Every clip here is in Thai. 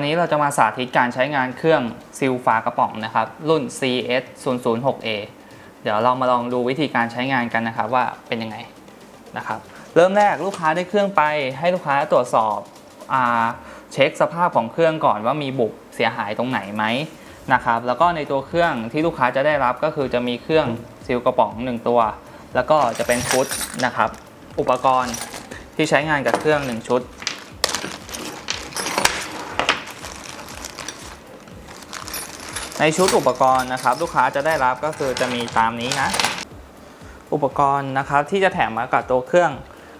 วันนี้เราจะมาสาธิตการใช้งานเครื่องซิลฝากระป๋องนะครับ รุ่น CS 0 0 6 A เดี๋ยวเรามาลองดูวิธีการใช้งานกันนะครับว่าเป็นยังไงนะครับ เริ่มแรกลูกค้าได้เครื่องไปให้ลูกค้าตรวจสอบอาเช็คสภาพของเครื่องก่อนว่ามีบุบเสียหายตรงไหนไหมนะครับ แล้วก็ในตัวเครื่องที่ลูกค้าจะได้รับก็คือจะมีเครื่องซิลกระป๋อง 1 ตัว แล้วก็จะเป็นชุดนะครับ อุปกรณ์ที่ใช้งานกับเครื่อง 1 ชุด ในชุดอุปกรณ์นะครับ ลูกค้าจะได้รับก็คือจะมีตามนี้นะ อุปกรณ์นะครับที่จะแถมมากับตัวเครื่อง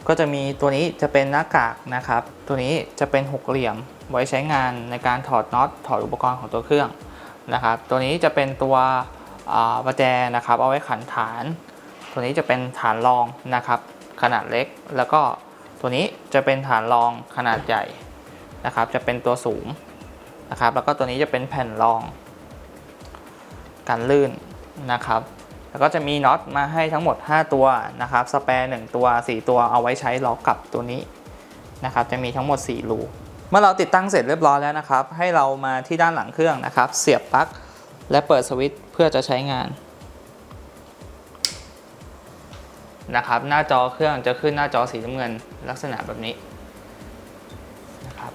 ก็จะมีตัวนี้จะเป็นหน้ากากนะครับ ตัวนี้จะเป็นหกเหลี่ยมไว้ใช้งานในการถอดน็อตถอดอุปกรณ์ของตัวเครื่องนะครับ ตัวนี้จะเป็นตัวประแจนะครับ เอาไว้ขันฐาน ตัวนี้จะเป็นฐานรองนะครับ ขนาดเล็ก แล้วก็ตัวนี้จะเป็นฐานรองขนาดใหญ่นะครับ จะเป็นตัวสูงนะครับ แล้วก็ตัวนี้จะเป็นแผ่นรอง กันลื่นนะครับแล้วก็จะมีน็อตมาให้ทั้งหมด 5 ตัวนะครับสแปร์1ตัว 4 ตัวเอาไว้ใช้ล็อกกับตัวนี้นะครับจะมีทั้งหมด 4 รูเมื่อเราติดตั้งเสร็จเรียบร้อยแล้วนะครับ ให้เรามาที่ด้านหลังเครื่องนะครับ เสียบปลั๊กและเปิดสวิตช์เพื่อจะใช้งานนะครับ หน้าจอเครื่องจะขึ้นหน้าจอสีน้ำเงินลักษณะแบบนี้นะครับ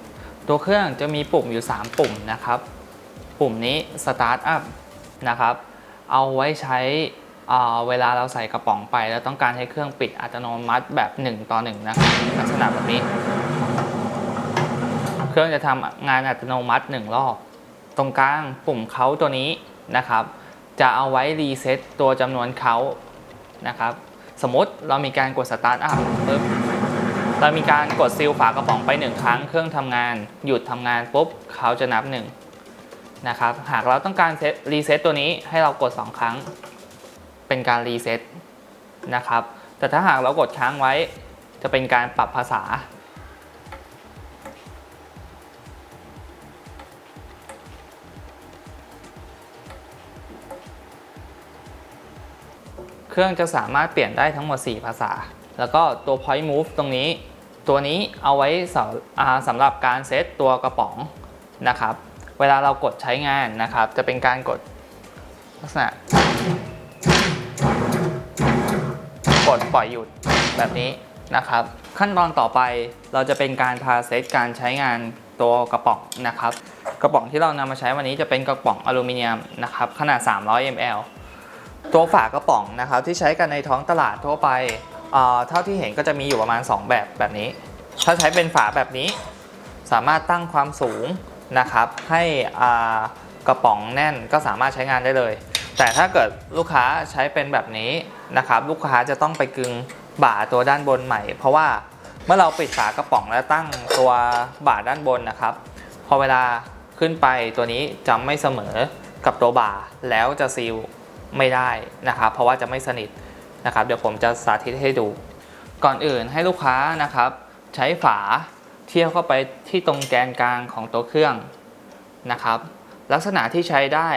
ตัวเครื่องจะมีปุ่มอยู่ 3 ปุ่มนะครับ ปุ่มนี้ Start Up นะครับ เอาไว้ใช้เวลาเราใส่กระป๋องไปแล้วต้องการให้เครื่องปิดอัตโนมัติแบบ 1 ต่อ 1 นะครับลักษณะแบบนี้ เครื่องจะทำงานอัตโนมัติ 1 รอบ ตรงกลางปุ่มเขาตัวนี้นะครับ จะเอาไว้รีเซ็ตตัวจำนวนเขานะครับ สมมติเรามีการกด Start Up ปุ๊บเรามีการกดซีลฝากระป๋องไป 1 ครั้ง เครื่องทำงาน หยุดทำงานปุ๊บเขาจะนับ 1 นะครับ หากเราต้องการเซตรีเซ็ตตัวนี้ให้เรากด 2 ครั้ง เป็นการรีเซ็ตนะครับ แต่ถ้าหากเรากดค้างไว้ จะเป็นการปรับภาษา เครื่องจะสามารถเปลี่ยนได้ทั้งหมด 4 ภาษา แล้วก็ตัว point move ตรงนี้ ตัวนี้เอาไว้สำอ่าสำหรับการเซตตัวกระป๋องนะครับ เวลาเรากดใช้งานนะครับ จะเป็นการกดลักษณะ กดปล่อยหยุดแบบนี้นะครับ ขั้นตอนต่อไปเราจะเป็นการพาเซตการใช้งานตัวกระป๋องนะครับ กระป๋องที่เรานำมาใช้วันนี้จะเป็นกระป๋องอลูมิเนียมนะครับขนาด 300 ml ตัวฝากระป๋องนะครับที่ใช้กันในท้องตลาดทั่วไปเอ่อเท่าที่เห็นก็จะมีอยู่ประมาณ 2 แบบแบบนี้ ถ้าใช้เป็นฝาแบบนี้ สามารถตั้งความสูง นะครับให้กระป๋องแน่นก็สามารถใช้งานได้เลย แต่ถ้าเกิดลูกค้าใช้เป็นแบบนี้นะครับลูกค้าจะต้องไปกึงบ่าตัวด้านบนใหม่ เพราะว่าเมื่อเราปิดฝากระป๋องแล้วตั้งตัวบ่าด้านบนนะครับ พอเวลาขึ้นไปตัวนี้จะไม่เสมอกับตัวบ่าแล้วจะซีลไม่ได้นะครับ เพราะว่าจะไม่สนิทนะครับ เดี๋ยวผมจะสาธิตให้ดู ก่อนอื่นให้ลูกค้านะครับ ใช้ฝา ทียบเข้าไปที่ตรงแกนกลางของตัวเครื่องนะครับ ลักษณะที่ใช้ได้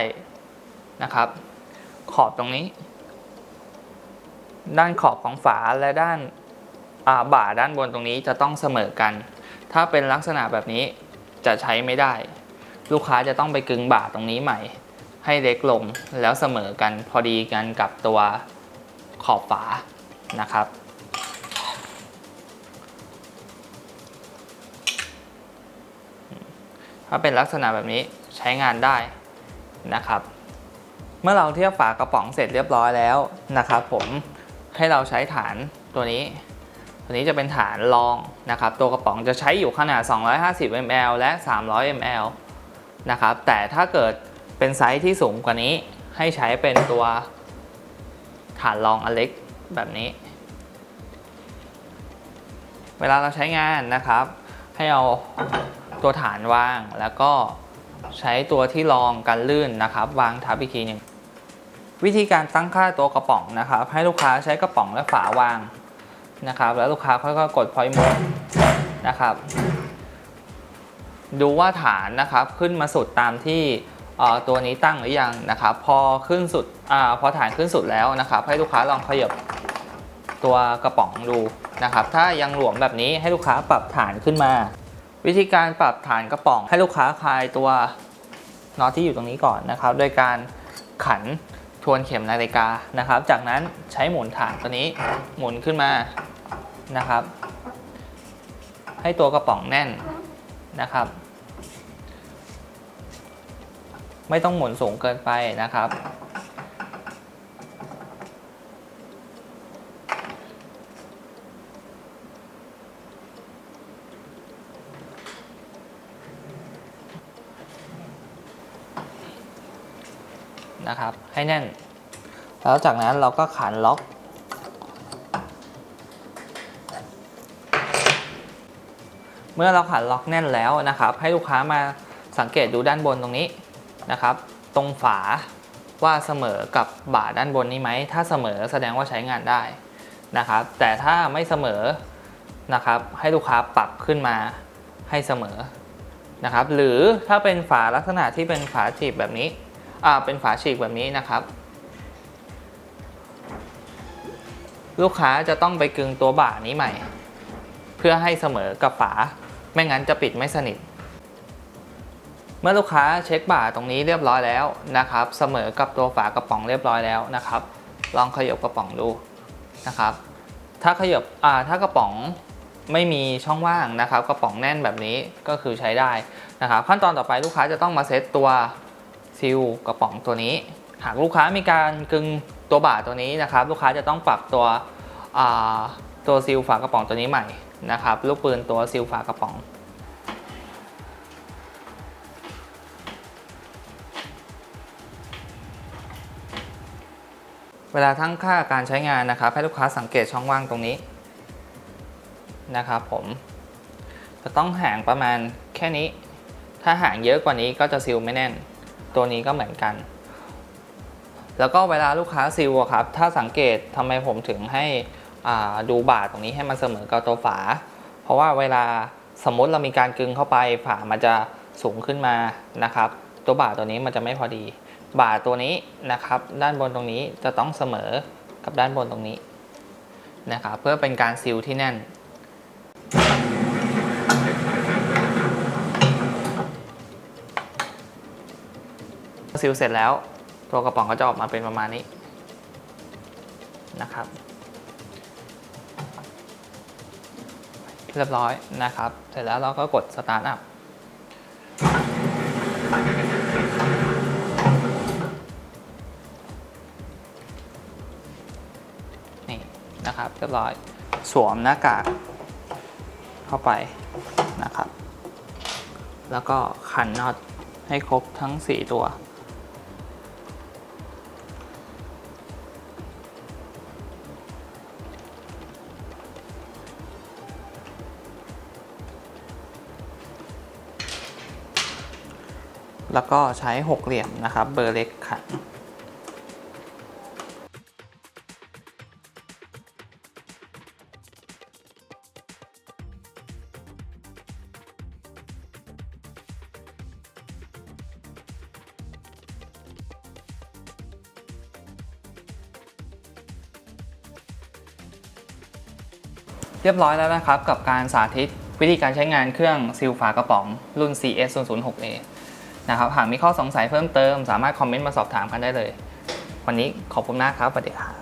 นะครับ ขอบตรงนี้ ด้านขอบของฝาและด้านาบ่าด้านบนตรงนี้จะต้องเสมอกัน ถ้าเป็นลักษณะแบบนี้จะใช้ไม่ได้ ลูกค้าจะต้องไปกึงบ่าตรงนี้ใหม่ ให้เล็กลงแล้วเสมอกันพอดีกันกับตัวขอบฝานะครับ ถ้าเป็นลักษณะแบบนี้ใช้งานได้นะครับ เมื่อเราเทียบฝากระป๋องเสร็จเรียบร้อยแล้วนะครับ ผมให้เราใช้ฐานตัวนี้ ตัวนี้จะเป็นฐานรองนะครับ ตัวกระป๋องจะใช้อยู่ขนาด 250 ml และ 300 ml นะครับ แต่ถ้าเกิดเป็นไซส์ที่สูงกว่านี้ ให้ใช้เป็นตัวฐานรองอันเล็กแบบนี้ เวลาเราใช้งานนะครับ ให้เอา ตัวฐานวางแล้วก็ใช้ตัวที่รองกันลื่นนะครับ วางทับอีกทีหนึ่งวิธีการตั้งค่าตัวกระป๋องนะครับ ให้ลูกค้าใช้กระป๋องและฝาวางนะครับ แล้วลูกค้าค่อยๆกดพอยต์มูนะครับ ดูว่าฐานนะครับขึ้นมาสุดตามที่ตัวนี้ตั้งหรือยังนะครับ พอขึ้นสุดอพอฐานขึ้นสุดแล้วนะครับ ให้ลูกค้าลองขยับตัวกระป๋องดูนะครับ ถ้ายังหลวมแบบนี้ให้ลูกค้าปรับฐานขึ้นมา วิธีการปรับฐานกระป๋องให้ลูกค้าคลายตัวน็อตที่อยู่ตรงนี้ก่อนนะครับ โดยการขันทวนเข็มนาฬิกานะครับ จากนั้นใช้หมุนฐานตัวนี้หมุนขึ้นมานะครับ ให้ตัวกระป๋องแน่นนะครับ ไม่ต้องหมุนสูงเกินไปนะครับ นะครับ ให้แน่น แล้วจากนั้นเราก็ขันล็อกเมื่อเราขันล็อกแน่นแล้วนะครับ ให้ลูกค้ามาสังเกตดูด้านบนตรงนี้นะครับ ตรงฝาว่าเสมอกับบ่าด้านบนนี้ไหม ถ้าเสมอแสดงว่าใช้งานได้นะครับ แต่ถ้าไม่เสมอนะครับ ให้ลูกค้าปรับขึ้นมาให้เสมอนะครับ หรือถ้าเป็นฝาลักษณะที่เป็นฝาจีบแบบนี้ อ่าเป็นฝาฉีกแบบนี้นะครับ ลูกค้าจะต้องไปกึงตัวบ่านี้ใหม่ เพื่อให้เสมอกับฝา ไม่งั้นจะปิดไม่สนิท เมื่อลูกค้าเช็คบ่าตรงนี้เรียบร้อยแล้วนะครับ เสมอกับตัวฝากระป๋องเรียบร้อยแล้วนะครับ ลองขยบกระป๋องดูนะครับ ถ้าขยบอ่าถ้ากระป๋องไม่มีช่องว่างนะครับ กระป๋องแน่นแบบนี้ก็คือใช้ได้นะครับ ขั้นตอนต่อไปลูกค้าจะต้องมาเซตตัว ซิลกระป๋องตัวนี้ หากลูกค้ามีการกึงตัวบ่าตัวนี้นะครับ ลูกค้าจะต้องปรับตัวตัวซิลฝากระป๋องตัวนี้ใหม่นะครับ ลูกปืนตัวซิลฝากระป๋องเวลาทั้งค่าการใช้งานนะครับ ให้ลูกค้าสังเกตช่องว่างตรงนี้นะครับผมจะต้องห่างประมาณแค่นี้ ถ้าห่างเยอะกว่านี้ก็จะซิลไม่แน่น ตัวนี้ก็เหมือนกัน แล้วก็เวลาลูกค้าซิลครับ ถ้าสังเกตทำไมผมถึงให้ดูบาดตรงนี้ให้มันเสมอกับตัวฝา เพราะว่าเวลาสมมติเรามีการกึงเข้าไปฝามันจะสูงขึ้นมานะครับ ตัวบาดตัวนี้มันจะไม่พอดี บาดตัวนี้นะครับ ด้านบนตรงนี้จะต้องเสมอกับด้านบนตรงนี้นะครับเพื่อเป็นการซิลที่แน่น ซิลเสร็จแล้ว ตัวกระป๋องก็จะออกมาเป็นประมาณนี้นะครับ เรียบร้อยนะครับ เสร็จแล้วเราก็กดสตาร์ทอัพนี่นะครับเรียบร้อยสวมหน้ากากเข้าไปนะครับ แล้วก็ขันน็อตให้ครบทั้ง 4 ตัว แล้วก็ใช้หกเหลี่ยมนะครับ เบอร์เล็กขันเรียบร้อยแล้วนะครับกับการสาธิตวิธีการใช้งานเครื่องซิลฝากระป๋องรุ่น CS 0 0 6 A นะครับหากมีข้อสงสัยเพิ่มเติม สามารถคอมเมนต์มาสอบถามกันได้เลย วันนี้ขอบคุณมากครับสวัสดีครับ